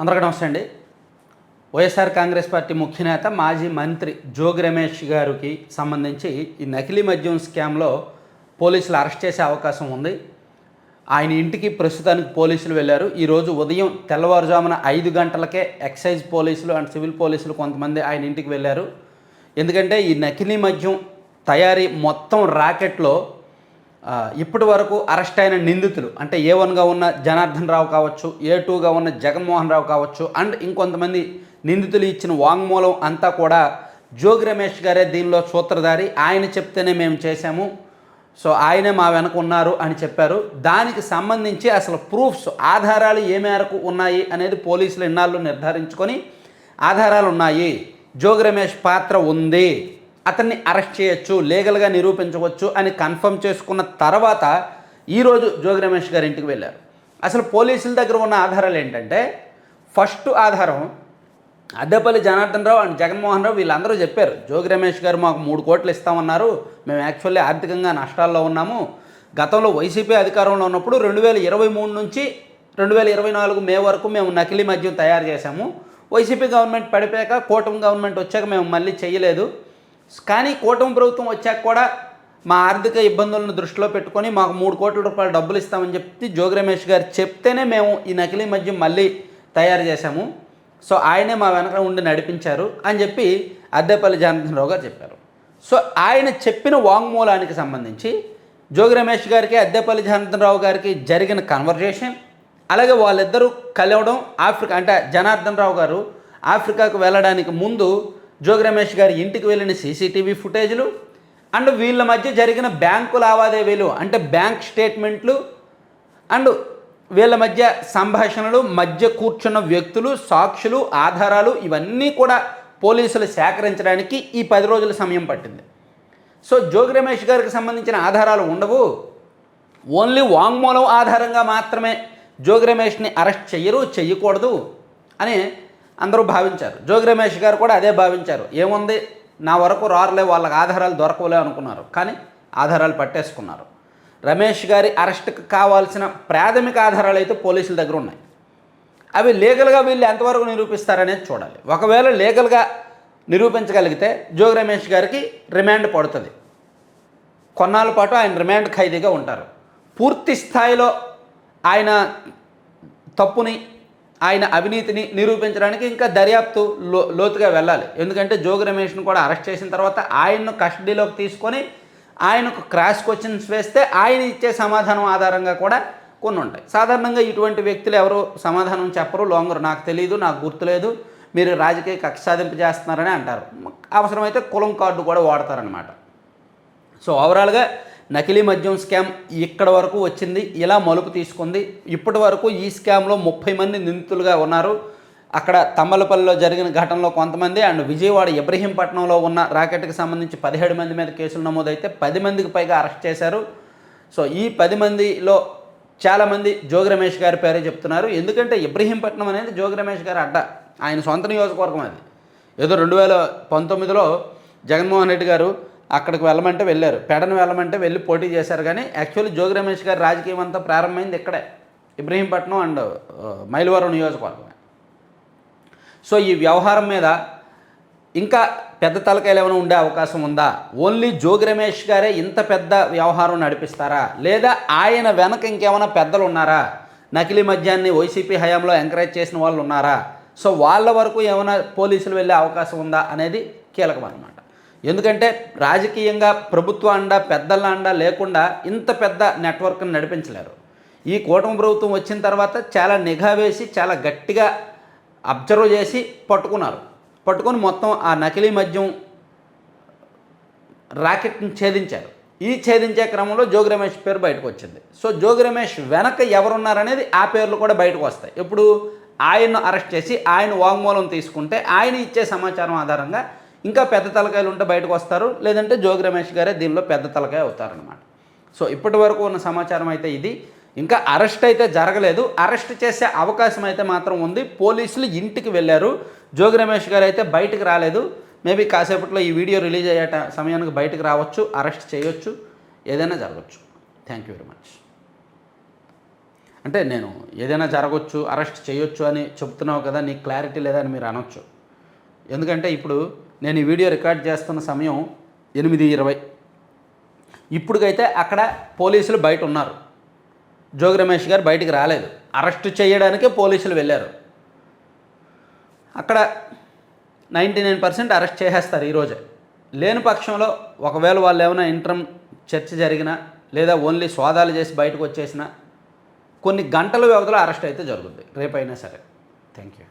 అందరికీ నమస్తే అండి. వైఎస్ఆర్ కాంగ్రెస్ పార్టీ ముఖ్య నేత మాజీ మంత్రి జోగి రమేష్ గారికి సంబంధించి ఈ నకిలీ మద్యం స్కామ్లో పోలీసులు అరెస్ట్ చేసే అవకాశం ఉంది. ఆయన ఇంటికి ప్రస్తుతానికి పోలీసులు వెళ్ళారు. ఈరోజు ఉదయం తెల్లవారుజామున ఐదు గంటలకే ఎక్సైజ్ పోలీసులు అండ్ సివిల్ పోలీసులు కొంతమంది ఆయన ఇంటికి వెళ్ళారు. ఎందుకంటే ఈ నకిలీ మద్యం తయారీ మొత్తం రాకెట్లో ఇప్పటి వరకు అరెస్ట్ అయిన నిందితులు అంటే ఏ వన్గా ఉన్న జనార్దన్ రావు కావచ్చు ఏ టూగా ఉన్న జగన్మోహన్ రావు కావచ్చు అండ్ ఇంకొంతమంది నిందితులు ఇచ్చిన వాంగ్మూలం అంతా కూడా జోగి రమేష్ గారే దీనిలో సూత్రధారి. ఆయన చెప్తేనే మేము చేశాము. సో ఆయనే మా వెనక ఉన్నారు అని చెప్పారు. దానికి సంబంధించి అసలు ప్రూఫ్స్ ఆధారాలు ఏ మేరకు ఉన్నాయి అనేది పోలీసులు ఇన్నాళ్ళు నిర్ధారించుకొని ఆధారాలు ఉన్నాయి. జోగి రమేష్ పాత్ర ఉంది. అతన్ని అరెస్ట్ చేయొచ్చు లీగల్గా నిరూపించవచ్చు అని కన్ఫర్మ్ చేసుకున్న తర్వాత ఈరోజు జోగి రమేష్ గారి ఇంటికి వెళ్ళారు. అసలు పోలీసుల దగ్గర ఉన్న ఆధారాలు ఏంటంటే ఫస్ట్ ఆధారం అద్దెపల్లి జనార్దన్ రావు అండ్ జగన్మోహన్ రావు వీళ్ళందరూ చెప్పారు జోగి రమేష్ గారు మాకు మూడు కోట్లు ఇస్తామన్నారు మేము యాక్చువల్లీ ఆర్థికంగా నష్టాల్లో ఉన్నాము. గతంలో వైసీపీ అధికారంలో ఉన్నప్పుడు రెండు వేల ఇరవై మూడు నుంచి రెండు వేల ఇరవై నాలుగు మే వరకు మేము నకిలీ మద్యం తయారు చేశాము. వైసీపీ గవర్నమెంట్ పడిపోయాక కూటమి గవర్నమెంట్ వచ్చాక మేము మళ్ళీ చేయలేదు. కానీ కూటమి ప్రభుత్వం వచ్చాక కూడా మా ఆర్థిక ఇబ్బందులను దృష్టిలో పెట్టుకొని మాకు మూడు కోట్ల రూపాయలు డబ్బులు ఇస్తామని చెప్పి జోగి రమేష్ గారు చెప్తేనే మేము ఈ నకిలీ మద్యం మళ్ళీ తయారు చేశాము. సో ఆయనే మా వెనక ఉండి నడిపించారు అని చెప్పి అద్దెపల్లి జనార్దన్ గారు చెప్పారు. సో ఆయన చెప్పిన వాంగ్మూలానికి సంబంధించి జోగి రమేష్ గారికి అద్దెపల్లి జనార్దన్ గారికి జరిగిన కన్వర్జేషన్ అలాగే వాళ్ళిద్దరూ కలవడం ఆఫ్రికా అంటే జనార్దన్ రావు గారు ఆఫ్రికాకు వెళ్ళడానికి ముందు జోగి రమేష్ గారి ఇంటికి వెళ్ళిన సీసీటీవీ ఫుటేజ్లు అండ్ వీళ్ళ మధ్య జరిగిన బ్యాంకు లావాదేవీలు అంటే బ్యాంక్ స్టేట్మెంట్లు అండ్ వీళ్ళ మధ్య సంభాషణలు మధ్య కూర్చున్న వ్యక్తులు సాక్షులు ఆధారాలు ఇవన్నీ కూడా పోలీసులు సేకరించడానికి ఈ పది రోజుల సమయం పట్టింది. సో జోగి రమేష్ గారికి సంబంధించిన ఆధారాలు ఉండవు. ఓన్లీ వాంగ్మూలం ఆధారంగా మాత్రమే జోగి రమేష్ని అరెస్ట్ చెయ్యరు చెయ్యకూడదు అని అందరూ భావించారు. జోగి రమేష్ గారు కూడా అదే భావించారు. ఏముంది? నా వరకు రారులే వాళ్ళకి ఆధారాలు దొరకవులే అనుకున్నారు. కానీ ఆధారాలు పట్టేసుకున్నారు. రమేష్ గారి అరెస్ట్కి కావాల్సిన ప్రాథమిక ఆధారాలు అయితే పోలీసుల దగ్గర ఉన్నాయి. అవి లీగల్గా వీళ్ళు ఎంతవరకు నిరూపిస్తారనేది చూడాలి. ఒకవేళ లీగల్గా నిరూపించగలిగితే జోగి రమేష్ గారికి రిమాండ్ పడుతుంది. కొన్నాళ్ళ పాటు ఆయన రిమాండ్ ఖైదీగా ఉంటారు. పూర్తి స్థాయిలో ఆయన తప్పుని ఆయన అవినీతిని నిరూపించడానికి ఇంకా దర్యాప్తు లో లోతుగా వెళ్ళాలి. ఎందుకంటే జోగి రమేష్ను కూడా అరెస్ట్ చేసిన తర్వాత ఆయన్ను కస్టడీలోకి తీసుకొని ఆయనకు క్రాష్ క్వశ్చన్స్ వేస్తే ఆయన ఇచ్చే సమాధానం ఆధారంగా కూడా కొన్ని ఉంటాయి. సాధారణంగా ఇటువంటి వ్యక్తులు ఎవరు సమాధానం చెప్పరు లోంగరు. నాకు తెలియదు నాకు గుర్తులేదు. మీరు రాజకీయ కక్ష సాధింపు చేస్తున్నారని అంటారు. అవసరమైతే కులం కార్డు కూడా వాడతారనమాట సో ఓవరాల్గా నకిలీ మద్యం స్కామ్ ఇక్కడ వరకు వచ్చింది. ఇలా మలుపు తీసుకుంది. ఇప్పటి వరకు ఈ స్కామ్లో ముప్పై మంది నిందితులుగా ఉన్నారు. అక్కడ తమ్మలపల్లిలో జరిగిన ఘటనలో కొంతమంది అండ్ విజయవాడ ఇబ్రహీంపట్నంలో ఉన్న రాకెట్కి సంబంధించి పదిహేడు మంది మీద కేసులు నమోదైతే పది మందికి పైగా అరెస్ట్ చేశారు. సో ఈ పది మందిలో చాలామంది జోగి రమేష్ గారి పేరే చెప్తున్నారు. ఎందుకంటే ఇబ్రహీంపట్నం అనేది జోగి రమేష్ గారి అడ్డ. ఆయన సొంత నియోజకవర్గం అది. ఏదో రెండు వేల పంతొమ్మిదిలో జగన్మోహన్ రెడ్డి గారు అక్కడికి వెళ్ళమంటే వెళ్ళారు. పెడను వెళ్ళమంటే వెళ్ళి పోటీ చేశారు కానీ యాక్చువల్లీ జోగి రమేష్ గారి రాజకీయం అంతా ప్రారంభమైంది ఇక్కడే. ఇబ్రహీంపట్నం అండ్ మైలవరం నియోజకవర్గమే. సో ఈ వ్యవహారం మీద ఇంకా పెద్ద తలకాయలు ఏమైనా ఉండే అవకాశం ఉందా? ఓన్లీ జోగి రమేష్ గారే ఇంత పెద్ద వ్యవహారం నడిపిస్తారా? లేదా ఆయన వెనక ఇంకేమైనా పెద్దలు ఉన్నారా? నకిలీ మద్యాన్ని వైసీపీ హయాంలో ఎంకరేజ్ చేసిన వాళ్ళు ఉన్నారా? సో వాళ్ళ వరకు ఏమైనా పోలీసులు వెళ్ళే అవకాశం ఉందా అనేది కీలకం అనమాట ఎందుకంటే రాజకీయంగా ప్రభుత్వ అండ పెద్దల అండ లేకుండా ఇంత పెద్ద నెట్వర్క్ని నడిపించలేరు. ఈ కూటమి ప్రభుత్వం వచ్చిన తర్వాత చాలా నిఘా వేసి చాలా గట్టిగా అబ్జర్వ్ చేసి పట్టుకున్నారు. పట్టుకొని మొత్తం ఆ నకిలీ మద్యం రాకెట్ని ఛేదించారు. ఈ ఛేదించే క్రమంలో జోగి రమేష్ పేరు బయటకు వచ్చింది. సో జోగి రమేష్ వెనక ఎవరున్నారనేది ఆ పేర్లు కూడా బయటకు వస్తాయి. ఇప్పుడు ఆయన్ను అరెస్ట్ చేసి ఆయన వాంగ్మూలం తీసుకుంటే ఆయన ఇచ్చే సమాచారం ఆధారంగా ఇంకా పెద్ద తలకాయలు ఉంటే బయటకు వస్తారు. లేదంటే జోగి రమేష్ గారే దీనిలో పెద్ద తలకాయ అవుతారనమాట సో ఇప్పటి వరకు ఉన్న సమాచారం అయితే ఇది. ఇంకా అరెస్ట్ అయితే జరగలేదు. అరెస్ట్ చేసే అవకాశం అయితే మాత్రం ఉంది. పోలీసులు ఇంటికి వెళ్ళారు. జోగి రమేష్ గారు అయితే బయటకు రాలేదు. మేబీ కాసేపట్లో ఈ వీడియో రిలీజ్ అయ్యేట సమయానికి బయటకు రావచ్చు అరెస్ట్ చేయొచ్చు ఏదైనా జరగచ్చు. థ్యాంక్ యూ వెరీ మచ్ అంటే నేను ఏదైనా జరగవచ్చు అరెస్ట్ చేయొచ్చు అని చెప్తున్నావు కదా నీకు క్లారిటీ లేదని మీరు అనొచ్చు. ఎందుకంటే ఇప్పుడు నేను ఈ వీడియో రికార్డ్ చేస్తున్న సమయం ఎనిమిది ఇరవై. ఇప్పుడుకైతే అక్కడ పోలీసులు బయట ఉన్నారు. జోగి రమేష్ గారు బయటికి రాలేదు. అరెస్ట్ చేయడానికే పోలీసులు వెళ్ళారు. అక్కడ నైంటీ నైన్ పర్సెంట్ అరెస్ట్ చేసేస్తారు ఈరోజే లేని పక్షంలో ఒకవేళ వాళ్ళు ఏమైనా ఇంటర్మ్ చర్చ జరిగినా లేదా ఓన్లీ సోదాలు చేసి బయటకు వచ్చేసినా కొన్ని గంటల వ్యవధిలో అరెస్ట్ అయితే జరుగుద్ది. రేపైనా సరే. Thank you